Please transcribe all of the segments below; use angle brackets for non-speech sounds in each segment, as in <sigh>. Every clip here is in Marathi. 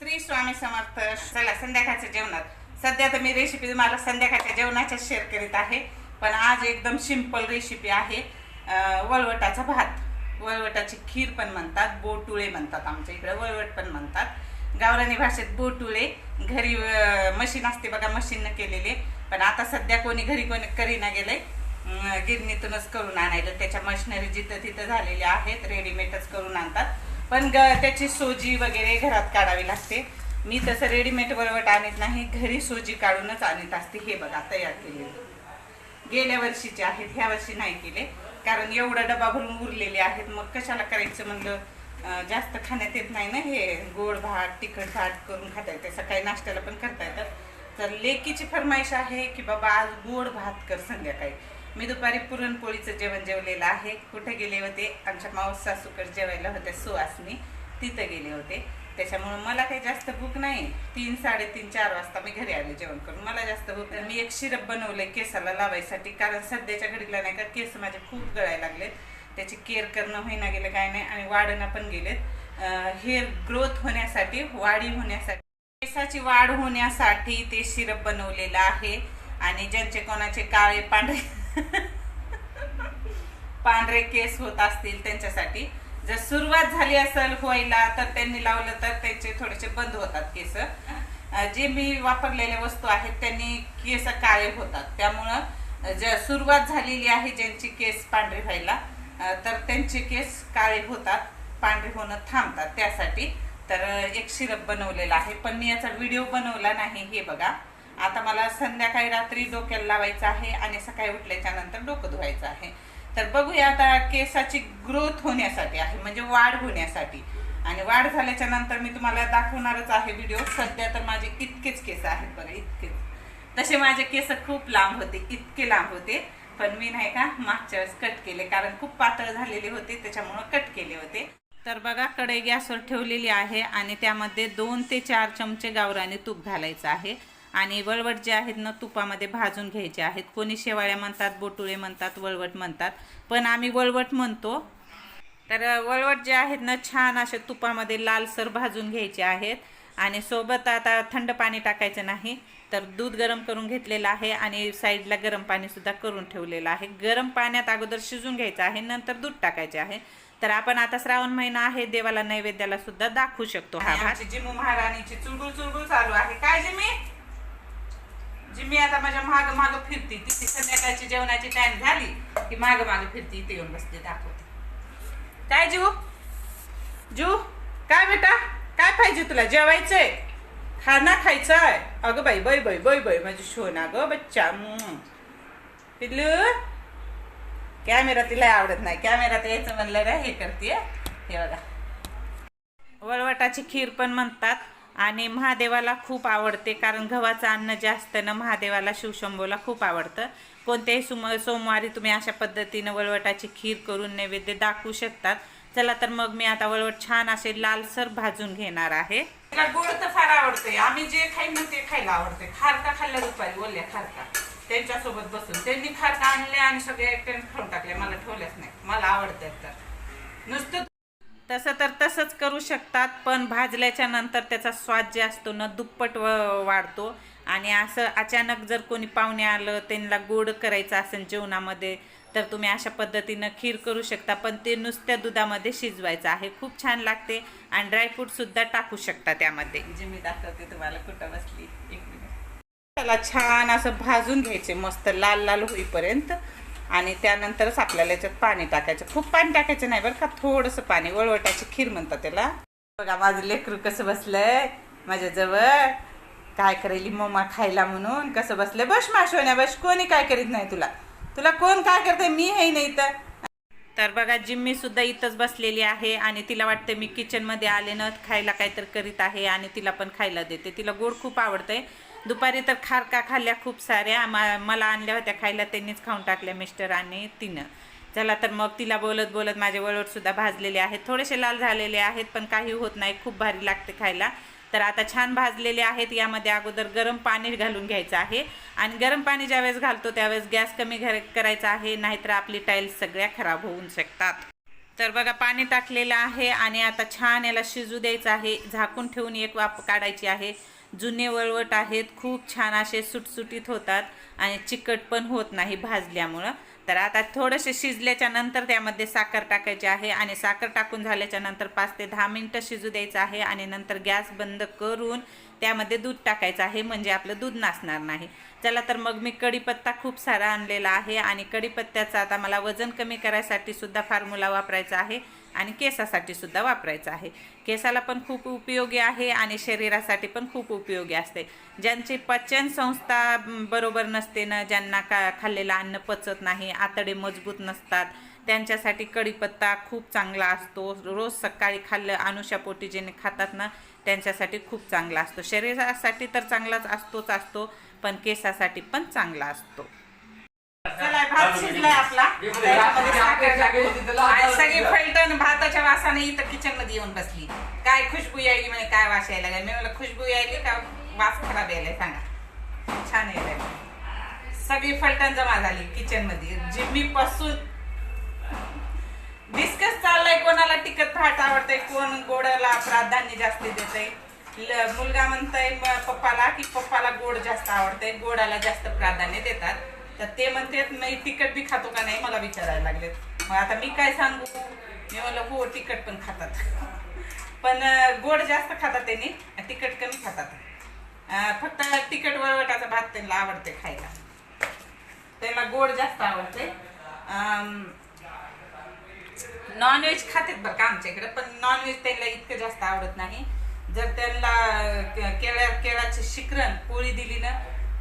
श्री स्वामी समर्थ चला संध्याकाळच्या जेवणात. सध्या तर मी रेसिपी तुम्हाला संध्याकाळच्या जेवणाच्या शेअर करीत आहे. पण आज एकदम सिंपल रेसिपी आहे. वळवटाचा भात. वळवटाची खीर पण म्हणतात बोटुळे म्हणतात आमच्या इकडे वळवट पण म्हणतात. गावरानी भाषेत बोटुळे. घरी मशीन असते बघा मशीननं केलेले. पण आता सध्या कोणी घरी कोणी करीना गेले गिरणीतूनच करून आणायला त्याच्या मशिनरी जिथं तिथं झालेल्या आहेत रेडीमेडच करून आणतात. पण ग त्याची सोजी वगैरे घरात काढावी लागते. मी तसं रेडीमेड बरोबर आणत नाही घरी सोजी काढूनच आणत असते. हे बघा तयार केले गेल्या वर्षीचे आहेत ह्या वर्षी नाही केले. कारण एवढा डबा भरून उरलेले आहेत. मग कशाला करायचं म्हणलं? जास्त खाण्यात येत नाही ना हे. गोड भात तिखट भात करून खाता येते. सकाळी नाश्त्याला पण करता येतात तर लेकीची फरमाईश आहे की बाबा आज गोड भात कर संध्याकाळी. मी दुपारी पुरणपोळीचं जेवण जेवलेलं आहे. कुठे गेले होते? आमच्या माऊस सासूकडे जेवायला होत्या सुवासनी तिथं गेले होते. त्याच्यामुळे मला काही जास्त भूक नाही. तीन साडेतीन चार वाजता मी घरी आले जेवण करून. मला जास्त भूक नाही. मी एक शिरप बनवलंय केसाला लावायसाठी. कारण सध्याच्या घडीला नाही का केस माझे खूप गळायला लागलेत. त्याची केअर करणं होईना गेलं काय नाही. आणि वाढणं पण गेलेत. हेअर ग्रोथ होण्यासाठी वाढी होण्यासाठी केसाची वाढ होण्यासाठी ते शिरप बनवलेलं आहे. आणि ज्यांचे कोणाचे काळे पांढरे <laughs> पांढरे केस होत असतील त्यांच्यासाठी. जर सुरुवात झाली असेल व्हायला तर त्यांनी लावलं तर त्यांचे थोडेसे बंद होतात केस. जे मी वापरलेल्या वस्तू आहेत त्यांनी केस काळे होतात. त्यामुळं ज सुरुवात झालेली आहे ज्यांची केस पांढरे व्हायला तर त्यांचे केस काळे होतात पांढरे होणं थांबतात त्यासाठी. तर एक शिरप बनवलेला आहे. पण मी याचा व्हिडिओ बनवला नाही हे बघा. आता मला संध्याकाळी रात्री डोक्याला लावायचं आहे आणि सकाळी उठल्याच्या नंतर डोकं धुवायचं आहे. तर बघूया आता केसाची ग्रोथ होण्यासाठी आहे म्हणजे वाढ होण्यासाठी. आणि वाढ झाल्याच्यानंतर मी तुम्हाला दाखवणारच आहे व्हिडिओ सध्या तर माझे इतकेच केस आहेत बघा इतकेच. तसे माझे केस खूप लांब होते इतके लांब होते. पण मी नाही का मागच्या वेळेस कट केले कारण खूप पातळ झालेले होते त्याच्यामुळं कट केले होते. तर बघा कढई गॅसवर ठेवलेली आहे आणि त्यामध्ये दोन ते चार चमचे गावराने तूप घालायचं आहे. आणि वळवट जे आहेत ना तुपामध्ये भाजून घ्यायचे आहेत. कोणी शेवाळ्या म्हणतात बोटुळे म्हणतात वळवट म्हणतात. पण आम्ही वळवट म्हणतो. तर वळवट जे आहेत ना छान असे तुपामध्ये लालसर भाजून घ्यायचे आहेत. आणि सोबत आता थंड पाणी टाकायचं नाही तर दूध गरम करून घेतलेलं आहे आणि साईडला गरम पाणी सुद्धा करून ठेवलेलं आहे. गरम पाण्यात अगोदर शिजून घ्यायचं आहे नंतर दूध टाकायचे आहे. तर आपण आता श्रावण महिना आहे देवाला नैवेद्याला सुद्धा दाखवू शकतो हा जिमू महाराणीची चुळबुळ चुळबुळ चालू आहे. काय जिमी? जी मी आता माझ्या माग माग फिरती तिथे संध्याकाळची जेवणाची टाइम झाली की माग माग फिरती इथे येऊन बसते दाखवते. काय जीव? जू काय बेटा? काय पाहिजे तुला? जेवायचंय? खाना खायचंय? अगं बाई बै बै बै बै माझी शोना ग बच्चा पिल्लू कॅमेरा तिला आवडत नाही. कॅमेरात यायचं म्हणलं रे हे करते हे बघा. वळवटाची खीर पण म्हणतात. आणि महादेवाला खूप आवडते कारण गव्हाचं अन्न जे असतं ना महादेवाला शिवशंभूला खूप आवडतं. कोणत्याही सुम सोमवारी तुम्ही अशा पद्धतीनं वळवटाची खीर करून नैवेद्य दाखवू शकतात. चला तर मग मी आता वळवट छान असे लालसर भाजून घेणार आहे. गोड तर फार आवडते आम्ही जे खाईन ते खायला आवडते खारका खाल्ल्या दुपारी ओल्या खारका त्यांच्यासोबत बसून. त्यांनी खारका आणले आणि सगळे एकट्याने खाऊन टाकले मला ठेवल्याच नाही मला आवडतात तर. नुसतं तसं तर तसंच करू शकतात पण भाजल्याच्या नंतर त्याचा स्वाद जे असतो ना दुप्पट व- वाढतो. आणि असं अचानक जर कोणी पाहुणे आलं त्यांना गोड करायचं असेल जेवणामध्ये तर तुम्ही अशा पद्धतीनं खीर करू शकता पण ते नुसत्या दुधामध्ये शिजवायचं आहे. खूप छान लागते आणि ड्रायफ्रूट सुद्धा टाकू शकता त्यामध्ये. जे मी दाखवते तुम्हाला कुठं बसली? एक मिनिट. त्याला छान असं भाजून घ्यायचे मस्त लाल लाल होईपर्यंत. आणि त्यानंतरच आपल्याला याच्यात पाणी टाकायचं. खूप पाणी टाकायचं नाही बरं का थोडंसं पाणी वळवटाची खीर म्हणतात त्याला. बघा माझं लेकरू कसं बसलंय माझ्याजवळ. काय करेली मम्मा खायला म्हणून कसं बसलंय? बस माशवण्या बस कोणी काय करीत नाही तुला. तुला कोण काय करते मी हे नाही तर तर बघा जिम्मी सुद्धा इथंच बसलेली आहे आणि तिला वाटते मी किचनमध्ये आले न खायला काहीतरी करीत आहे आणि तिला पण खायला देते. तिला गोड खूप आवडतंय. दुपारी तर खारका खाल्ल्या खूप साऱ्या. मा- मला आणल्या होत्या खायला त्यांनीच खाऊन टाकल्या मिस्टर आणि तिनं. झाला तर मग तिला बोलत बोलत माझे वळवट सुद्धा भाजलेले आहेत. थोडेसे लाल झालेले आहेत पण काही होत नाही. खूप भारी लागते खायला. तर आता छान भाजलेले आहेत. यामध्ये अगोदर गरम पाणी घालून घ्यायचं आहे. आणि गरम पाणी ज्यावेळेस घालतो त्यावेळेस गॅस कमी करायचा आहे. नाहीतर आपली टाईल्स सगळ्या खराब होऊ शकतात. तर बघा पाणी टाकलेलं आहे आणि आता छान याला शिजू द्यायचं आहे. झाकून ठेवून एक वाप काढायची आहे. जुने वळवट आहेत. खूप छान असे सुटसुटीत होतात आणि चिकट पण होत नाही भाजल्यामुळं. तर आता थोडंसे शिजल्याच्या नंतर त्यामध्ये साखर टाकायची आहे आणि साखर टाकून झाल्याच्यानंतर पाच ते दहा मिनटं शिजू द्यायचं आहे आणि नंतर गॅस बंद करून त्यामध्ये दूध टाकायचं आहे म्हणजे आपलं दूध नासणार नाही. चला तर मग मी कढीपत्ता खूप सारा आणलेला आहे आणि कढीपत्त्याचं आता मला वजन कमी करायसाठी सुद्धा फॉर्म्युला वापरायचा आहे. आणि केसासाठी सुद्धा वापरायचं आहे. केसाला पण खूप उपयोगी आहे आणि शरीरासाठी पण खूप उपयोगी असते. ज्यांची पचन संस्था बरोबर नसते ना ज्यांना का खाल्लेलं अन्न पचत नाही आतडे मजबूत नसतात त्यांच्यासाठी कढीपत्ता खूप चांगला असतो. रोज सकाळी खाल्लं अनुषापोटी जेणे खातात ना त्यांच्यासाठी खूप चांगला असतो. शरीरासाठी तर चांगलाच असतोच असतो पण केसासाठी पण चांगला असतो. चला भात शिजलाय आपला. सगळी फलटण भाताच्या वासाने इथं किचनमध्ये येऊन बसली. काय खुशबू यायली म्हणे काय वास यायला मी म्हणलं खुशबू यायली का वास खराब यायला सांगा. छान यायला सगळी फलटण जमा झाली किचनमध्ये. जिम्मी पासून डिस्कस चाललाय कोणाला तिखट भात आवडतंय कोण गोडाला प्राधान्य जास्त देतंय. ल- मुलगा म्हणताय पप्पाला की पप्पाला गोड जास्त आवडतंय गोडाला जास्त प्राधान्य देतात. तर ते म्हणतात नाही तिखट बी खातो का नाही? मला विचारायला लागलेत. मग आता मी काय सांगू? मी म्हणलं हो तिखट पण खातात. पण गोड जास्त खातात त्यांनी तिखट कमी खातात. फक्त तिखट वळवटाचा भात त्यांना आवडते खायला. त्यांना गोड जास्त आवडते नॉनव्हेज खातात बरं का आमच्या इकडे पण नॉनव्हेज त्यांना इतकं जास्त आवडत नाही. जर त्यांना के- केळ्या केळाचे शिकरण पोळी दिली ना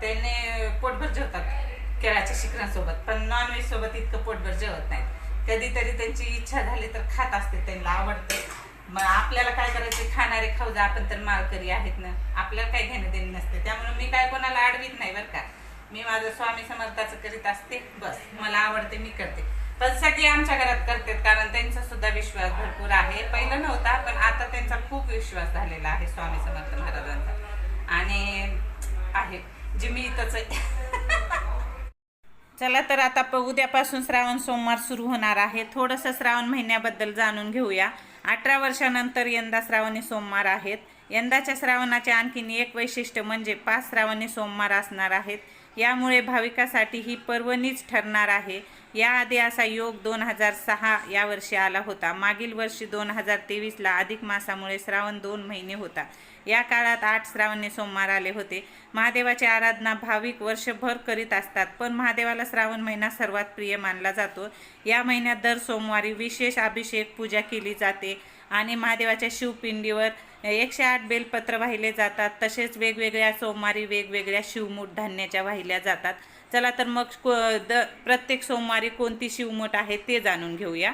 त्याने पोटभर जेवतात केळाच्या शिकरांसोबत पण नॉनव्हेज सोबत इतकं पोटभर जेवत नाही कधीतरी त्यांची इच्छा झाली तर खात असते त्यांना आवडते. मग आपल्याला काय करायचं? खाणारे खाऊ जा आपण तर माळकरी आहेत ना. आपल्याला काही घेणं देणं नसते. त्यामुळे मी काय कोणाला आडवीत नाही बरं का. मी माझं स्वामी समर्थाचं करीत असते बस. मला आवडते मी करते. पण सगळे आमच्या घरात करतात कारण त्यांचा सुद्धा विश्वास भरपूर आहे. पहिलं नव्हता पण आता त्यांचा खूप विश्वास झालेला आहे स्वामी समर्थ महाराजांचा. आणि आहे जे मी इथंच चला तर आता प उद्यापासून श्रावण सोमवार सुरू होणार आहे. थोडंसं श्रावण महिन्याबद्दल जाणून घेऊया. अठरा वर्षानंतर यंदा श्रावणी सोमवार आहेत. यंदाच्या श्रावणाचे आणखीन एक वैशिष्ट्य म्हणजे पाच श्रावणी सोमवार असणार आहेत. यामुळे भाविकासाठी ही पर्वणीच ठरणार आहे. याआधी असा योग दोन हजार सहा या वर्षी आला होता. मागील वर्षी दोन हजार तेवीसला अधिक मासामुळे श्रावण दोन महिने होता. या काळात आठ श्रावणे सोमवार आले होते. महादेवाची आराधना भाविक वर्षभर करीत असतात पण महादेवाला श्रावण महिना सर्वात प्रिय मानला जातो. या महिन्यात दर सोमवारी विशेष अभिषेक पूजा केली जाते आणि महादेवाच्या शिवपिंडीवर एकशे आठ बेलपत्र वाहिले जातात. तसेच वेगवेगळ्या सोमवारी वेगवेगळ्या शिवमूठ धान्याच्या वाहिल्या जातात. चला तर मग द प्रत्येक सोमवारी कोणती शिवमूठ आहे ते जाणून घेऊया.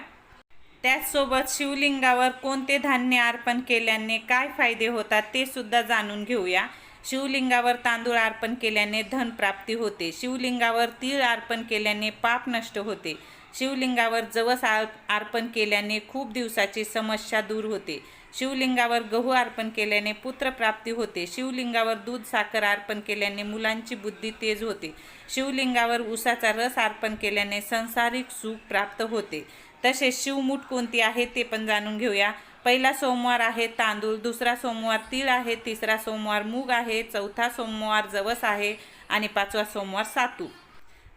त्याचसोबत शिवलिंगावर कोणते धान्य अर्पण केल्याने काय फायदे होतात ते सुद्धा जाणून घेऊया. शिवलिंगावर तांदूळ अर्पण केल्याने धनप्राप्ती होते. शिवलिंगावर तीळ अर्पण केल्याने पाप नष्ट होते. शिवलिंगावर जवस अर्पण केल्याने खूप दिवसाची समस्या दूर होते. शिवलिंगावर गहू अर्पण केल्याने पुत्रप्राप्ती होते. शिवलिंगावर दूध साखर अर्पण केल्याने मुलांची बुद्धी तेज होते. शिवलिंगावर उसाचा रस अर्पण केल्याने संसारिक सुख प्राप्त होते. तसेच शिवमूठ कोणती आहे ते पण जाणून घेऊया. पहिला सोमवार आहे तांदूळ दुसरा सोमवार तीळ आहे तिसरा सोमवार मूग आहे चौथा सोमवार जवस आहे आणि पाचवा सोमवार सातू.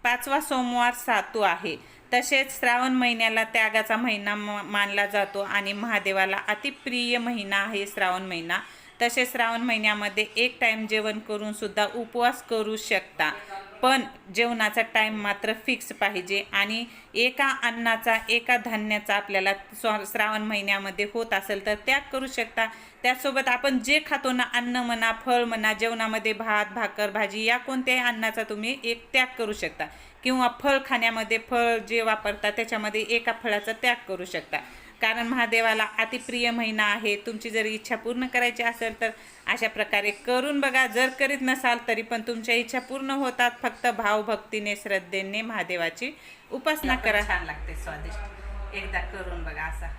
पाचवा सोमवार सातू आहे. तसेच श्रावण महिन्याला त्यागाचा महिना म- मानला जातो आणि महादेवाला अतिप्रिय महिना आहे श्रावण महिना. तसेच श्रावण महिन्यामध्ये एक टाईम जेवण करून सुद्धा उपवास करू शकता. पण जेवणाचा टाईम मात्र फिक्स पाहिजे आणि एका अन्नाचा एका धान्याचा आपल्याला स्व- श्रावण महिन्यामध्ये होत असेल तर त्याग करू शकता. त्यासोबत आपण जे खातो ना अन्न म्हणा फळ म्हणा जेवणामध्ये भात भाकर भाजी या कोणत्याही अन्नाचा तुम्ही एक त्याग करू शकता. किंवा फळ खाण्यामध्ये फळ जे वापरता त्याच्यामध्ये एका फळाचा त्याग करू शकता. कारण महादेवाला अतिप्रिय महिना आहे. तुमची जर इच्छा पूर्ण करायची असेल तर अशा प्रकारे करून बघा. जर करीत नसाल तरी पण तुमच्या इच्छा पूर्ण होतात. फक्त भावभक्तीने श्रद्धेने महादेवाची उपासना करा. छान लागते स्वादिष्ट. एकदा करून बघा असा.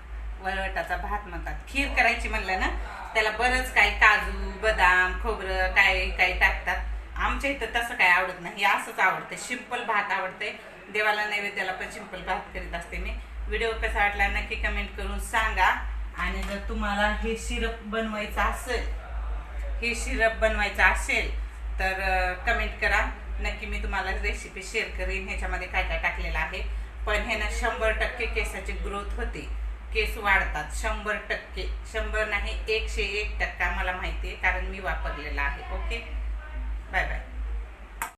वरवटाचा भात म्हणतात. खीर करायची म्हणलं ना त्याला बरंच काही काजू बदाम खोबरं काय काही टाकतात. आमच्या इथं तसं काय आवडत नाही. असंच आवडतं सिंपल भात आवडते देवाला नैवेद्याला पण सिंपल भात करीत असते मी. व्हिडिओ कसा वाटला नक्की कमेंट करून सांगा. आणि जर तुम्हाला हे सिरप बनवायचं असेल हे सिरप बनवायचं असेल तर कमेंट करा. नक्की मी तुम्हाला रेसिपी शेअर करीन. ह्याच्यामध्ये काय काय टाकलेलं आहे. पण ह्यानं शंभर टक्के केसाची ग्रोथ होते. केस वाढतात. शंभर टक्के. शंभर नाही एकशे एक टक्का मला माहिती आहे कारण मी वापरलेला आहे. ओके 拜拜。